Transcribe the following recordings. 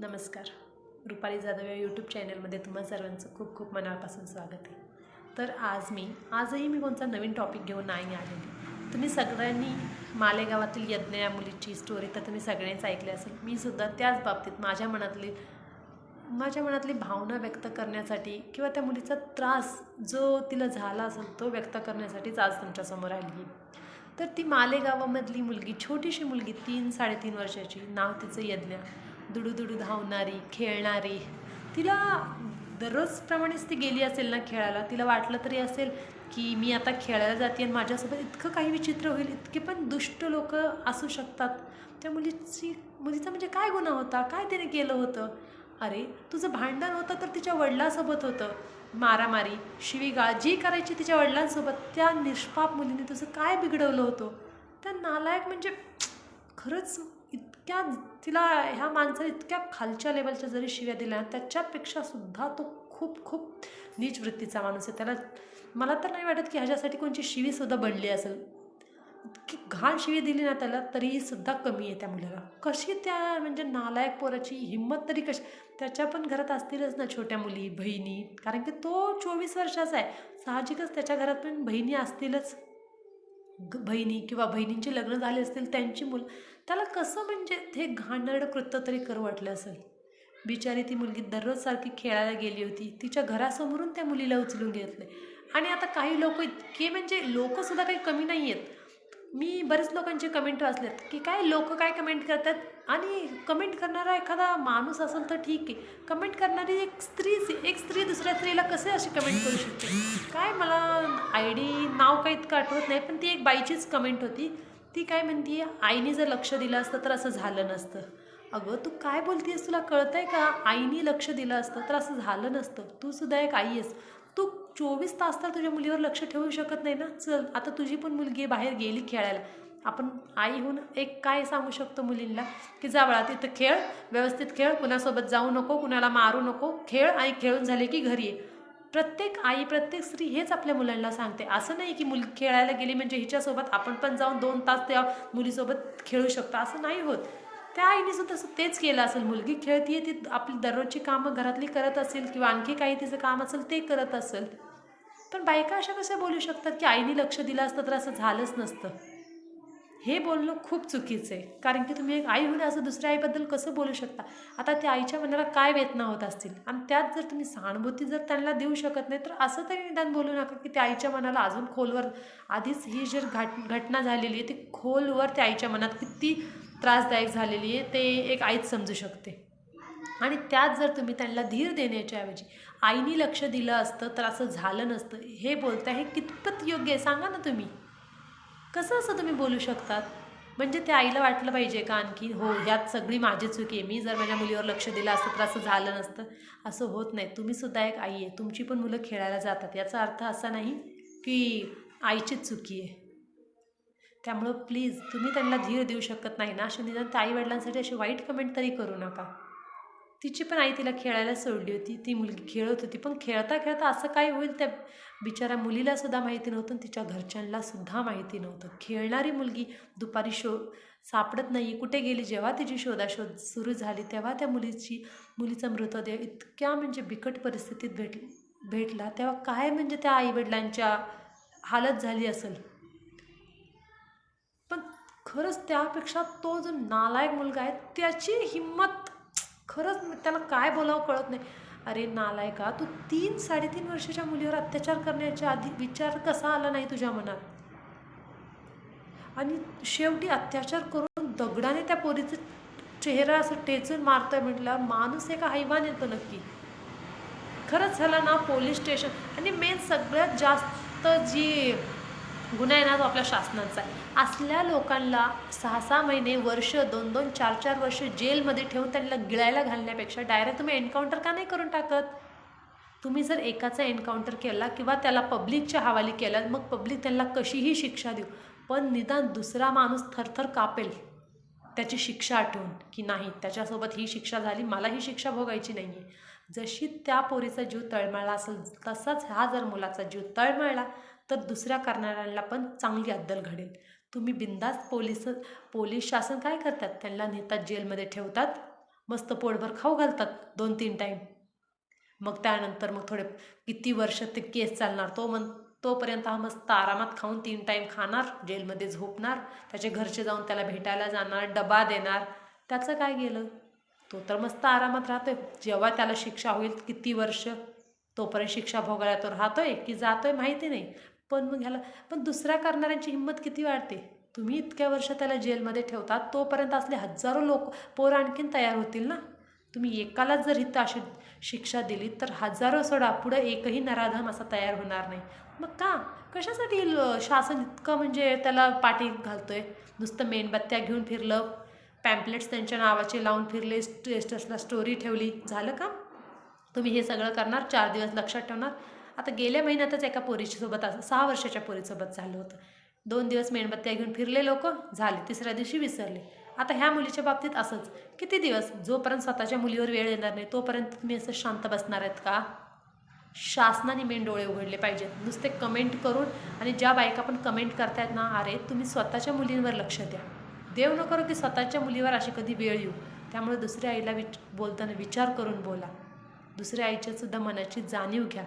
नमस्कार. रुपाली जाधव या यूट्यूब चॅनलमध्ये तुम्हा सर्वांचं खूप खूप मनापासून स्वागत आहे. तर आज मी आजही मी कोणता नवीन टॉपिक घेऊन नाही आलेली. तुम्ही सगळ्यांनी मालेगावातील यज्ञ या मुलीची स्टोरी तर तुम्ही सगळ्यांनीच ऐकली असेल. मी सुद्धा त्याच बाबतीत माझ्या मनातली माझ्या मनातली भावना व्यक्त करण्यासाठी किंवा त्या मुलीचा त्रास जो तिला झाला असेल तो व्यक्त करण्यासाठीच आज तुमच्यासमोर आली आहे तर ती मालेगावामधली मुलगी छोटीशी मुलगी तीन साडेतीन वर्षाची नाव तिचं यज्ञ. दुडू दुडू धावणारी खेळणारी. तिला दररोजप्रमाणेच ती गेली असेल ना खेळायला. तिला वाटलं तरी असेल की मी आता खेळायला जाते आणि माझ्यासोबत इतकं काही विचित्र होईल इतके पण दुष्ट लोक असू शकतात. त्या मुलीची मुलीचा म्हणजे काय गुन्हा होता? काय तिने केलं होतं? अरे तुझं भांडण होतं तर तिच्या वडिलांसोबत होतं. मारामारी शिवीगाळ जी करायची तिच्या वडिलांसोबत त्या निष्पाप मुलीने तुझं काय बिघडवलं होतं? त्या नालायक म्हणजे खरंच इतक्या तिला ह्या माणसाने इतक्या खालच्या लेवलच्या जरी शिव्या दिल्या त्याच्यापेक्षा सुद्धा तो खूप खूप नीच वृत्तीचा माणूस आहे. त्याला मला तर नाही वाटत की ह्याच्यासाठी कोणची शिवीसुद्धा बनली असेल. इतकी घाण शिवी दिली ना त्याला तरीसुद्धा कमी आहे त्या मुलाला. कशी त्या म्हणजे नालायक पोराची हिंमत तरी कशी? त्याच्या पण घरात असतीलच ना छोट्या मुली बहिणी. कारण की तो चोवीस वर्षाचा आहे. साहजिकच त्याच्या घरात पण बहिणी असतीलच. बहिणी किंवा बहिणींचे लग्न झाले असतील त्यांची मुलं त्याला कसं म्हणजे हे घाणेरडं कृत्य तरी करू वाटलं असेल? बिचारी ती मुलगी दररोज सारखी खेळायला गेली होती तिच्या घरासमोरून त्या मुलीला उचलून घेतले. आणि आता काही लोक इतके म्हणजे लोकसुद्धा काही कमी नाही आहेत. मी बरेच लोकांचे कमेंट वाचलेत की काय लोक काय कमेंट करतात? आणि कमेंट करणारा एखादा माणूस असेल तर ठीक आहे. कमेंट करणारी एक स्त्रीच स्त्रीला कसे अशी कमेंट करू शकते? काय मला आय डी नाव काही इतकं आठवत नाही पण ती एक बाईचीच कमेंट होती. ती काय म्हणते आईने जर लक्ष दिलं असतं तर असं झालं नसतं. अगं तू काय बोलतेस तुला कळतंय का? आईने लक्ष दिलं असतं तर असं झालं नसतं. तू सुद्धा एक आई आहेस. तू चोवीस तास तर तुझ्या मुलीवर लक्ष ठेवू शकत नाही ना? चल आता तुझी पण मुलगी बाहेर गेली खेळायला. आपण आई होऊन एक काय सांगू शकतो मुलींना? की जा बाळा तिथं खेळ व्यवस्थित खेळ कुणासोबत जाऊ नको कुणाला मारू नको खेळ आणि खेळून झाले की घरी ये. प्रत्येक आई प्रत्येक स्त्री हेच आपल्या मुलांना सांगते. असं नाही की मुल खेळायला गेली म्हणजे हिच्यासोबत आपण पण जाऊन दोन तास त्या मुलीसोबत खेळू शकतो. असं नाही होत. त्या आईने सुद्धा तेच केलं असेल. मुलगी खेळतीये ती आपली दररोजची कामं घरातली करत असेल किंवा आणखी काही तिचं काम असेल ते करत असेल. पण बायका अशा कशा बोलू शकतात की आईने लक्ष दिलं असतं तर असं झालंच नसतं? हे बोलणं खूप चुकीचं आहे. कारण की तुम्ही एक आई होऊन असं दुसऱ्या आईबद्दल कसं बोलू शकता? आता त्या आईच्या मनाला काय वेदना होत असतील? आणि त्यात जर तुम्ही सहानुभूती जर त्यांना देऊ शकत नाही तर असं तरी निदान बोलू नका की त्या आईच्या मनाला अजून खोलवर आधीच ही जर घट घटना झालेली आहे ती खोलवर त्या आईच्या मनात किती त्रासदायक झालेली आहे ते एक आईच समजू शकते. आणि त्यात जर तुम्ही त्यांना धीर देण्याच्या ऐवजी आईनी लक्ष दिलं असतं तर असं झालं नसतं. हे बोलता हे कितपत योग्य आहे? सांगा ना तुम्ही. कसं असं तुम्ही बोलू शकतात? म्हणजे त्या आईला वाटलं पाहिजे का आणखी? हो ह्यात सगळी माझी चुकी आहे. मी जर माझ्या मुलीवर लक्ष दिलं असतं तर असं झालं नसतं. असं होत नाही. तुम्हीसुद्धा एक आई आहे. तुमची पण मुलं खेळायला जातात. याचा अर्थ असा नाही की आईचीच चुकी आहे. त्यामुळं प्लीज तुम्ही त्यांना धीर देऊ शकत नाही ना. अशा निदान त्या आईवडिलांसाठी अशी वाईट कमेंट तरी करू नका. तिची पण आई तिला खेळायला सोडली होती. ती मुलगी खेळत होती. पण खेळता खेळता असं काय होईल त्या बिचाऱ्या मुलीलासुद्धा माहिती नव्हतं आणि तिच्या घरच्यांनासुद्धा माहिती नव्हतं. खेळणारी मुलगी दुपारी शो सापडत नाही. कुठे गेली जेव्हा तिची शोधाशोध सुरू झाली तेव्हा त्या मुलीची मुलीचा मृतदेह इतक्या म्हणजे बिकट परिस्थितीत भेट भेटला. तेव्हा काय म्हणजे त्या आईवडिलांच्या हालत झाली असेल? पण खरंच त्यापेक्षा तो जो नालायक मुलगा आहे त्याची हिंमत खरंच त्याला काय बोलावं कळत नाही. अरे नालायका तू तीन साडेतीन वर्षाच्या मुलीवर अत्याचार करण्याच्या आधी विचार कसा आला नाही तुझ्या मनात? आणि शेवटी अत्याचार करून दगडाने त्या पोरीचा चेहरा असं टेचून मारतोय म्हटलं माणूस एका हैवान येतो नक्की. खरंच झालं ना पोलीस स्टेशन आणि मेन सगळ्यात जास्त जी गुन्हा आहे ना तो आपल्या शासनाचा आहे. असल्या लोकांना सहा सहा महिने वर्ष दोन दोन चार चार वर्ष जेलमध्ये ठेवून त्यांना गिळायला घालण्यापेक्षा डायरेक्ट तुम्ही एन्काउंटर का नाही करून टाकत? तुम्ही जर एकाचा एन्काउंटर केला किंवा त्याला पब्लिकच्या हवाली केला मग पब्लिक त्यांना कशीही शिक्षा देऊ पण निदान दुसरा माणूस थरथर कापेल त्याची शिक्षा आठवून की नाही त्याच्यासोबत ही शिक्षा झाली मला ही शिक्षा भोगायची नाही आहे जशी त्या पोरीचा जीव तळमळला असेल तसाच हा जर मुलाचा जीव तळमळला तर दुसऱ्या करणाऱ्यांना पण चांगली अद्दल घडेल. तुम्ही बिंदास्त पोलीस पोलीस शासन काय करतात? त्यांना नेतात जेलमध्ये ठेवतात मस्त पोटभर खाऊ घालतात दोन तीन टाईम मग त्यानंतर मग थोडे किती वर्ष ते केस चालणार? तो मन तोपर्यंत हा मस्त आरामात खाऊन तीन टाईम खाणार जेलमध्ये झोपणार त्याचे घरचे जाऊन त्याला भेटायला जाणार डबा देणार. त्याचं काय गेलं? तो तर मस्त आरामात राहतोय. जेव्हा त्याला शिक्षा होईल किती वर्ष? तोपर्यंत शिक्षा भोगायला तो राहतोय की जातोय माहिती नाही. पण मग ह्याला पण दुसऱ्या करणाऱ्यांची हिंमत किती वाढते? तुम्ही इतक्या वर्ष त्याला जेलमध्ये ठेवतात तोपर्यंत असले हजारो लोक पोरं आणखीन तयार होतील ना? तुम्ही एकालाच जर इथं अशी शिक्षा दिली तर हजारो सोडा पुढं एकही नराधम असा तयार होणार नाही. मग का? कशासाठी शासन इतकं म्हणजे त्याला पाठी घालतोय? नुसतं मेणबत्त्या घेऊन फिरलं पॅम्पलेट्स त्यांच्या नावाचे लावून फिरले स्टेटसला स्टोरी ठेवली झालं का? तुम्ही हे सगळं करणार चार दिवस लक्षात ठेवणार? आता गेल्या महिन्यातच एका पोरीसोबत असं सहा वर्षाच्या पोरीसोबत झालं होतं. दोन दिवस मेणबत्त्या घेऊन फिरले लोक झाले. तिसऱ्या दिवशी विसरले. आता ह्या मुलीच्या बाबतीत असंच. किती दिवस? जोपर्यंत स्वतःच्या मुलीवर वेळ येणार नाही तोपर्यंत तुम्ही असं शांत बसणार आहेत का? शासनाने मेन डोळे उघडले पाहिजेत. नुसते कमेंट करून आणि ज्या बायका पण कमेंट करतायत ना अरे तुम्ही स्वतःच्या मुलींवर लक्ष द्या. देव न करो की स्वतःच्या मुलीवर अशी कधी वेळ येऊ. त्यामुळे दुसऱ्या आईला विच बोलताना विचार करून बोला. दुसऱ्या आईच्या सुद्धा मनाची जाणीव घ्या.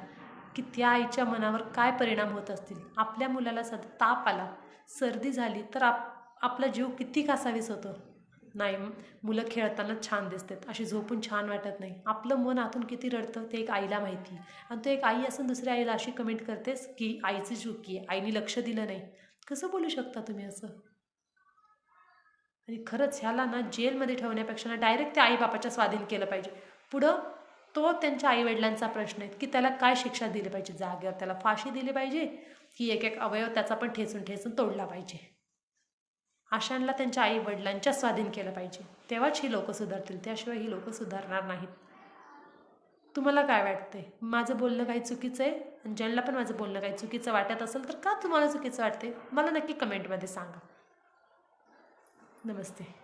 की त्या आईच्या मनावर काय परिणाम होत असतील? आपल्या मुलाला सद ताप आला सर्दी झाली तर आप आपला जीव किती कासावीस होतो? नाही मुलं खेळताना छान दिसतात अशी झोपून छान वाटत नाही. आपलं मन आतून किती रडतं ते एक आईला माहिती. आणि तो एक आई असून दुसऱ्या आईला अशी कमेंट करतेस की आईची चुकी आहे आईने लक्ष दिलं नाही. कसं बोलू शकता तुम्ही असं? आणि खरंच ह्याला ना जेलमध्ये ठेवण्यापेक्षा ना डायरेक्ट त्या आईबापाच्या स्वाधीन केलं पाहिजे. पुढं तो त्यांच्या आईवडिलांचा प्रश्न आहे की त्याला काय शिक्षा दिली पाहिजे जागेवर? त्याला फाशी दिली पाहिजे? की एक एक अवयव त्याचा पण ठेचून ठेचून तोडला पाहिजे? अशांना त्यांच्या आई वडिलांच्या स्वाधीन केलं पाहिजे. तेव्हाच ही लोकं सुधारतील. त्याशिवाय ही लोकं सुधारणार नाहीत. तुम्हाला काय वाटतंय? माझं बोलणं काही चुकीचं आहे? आणि ज्यांना पण माझं बोलणं काही चुकीचं वाटत असेल तर का तुम्हाला चुकीचं वाटते मला नक्की कमेंटमध्ये सांगा. नमस्ते.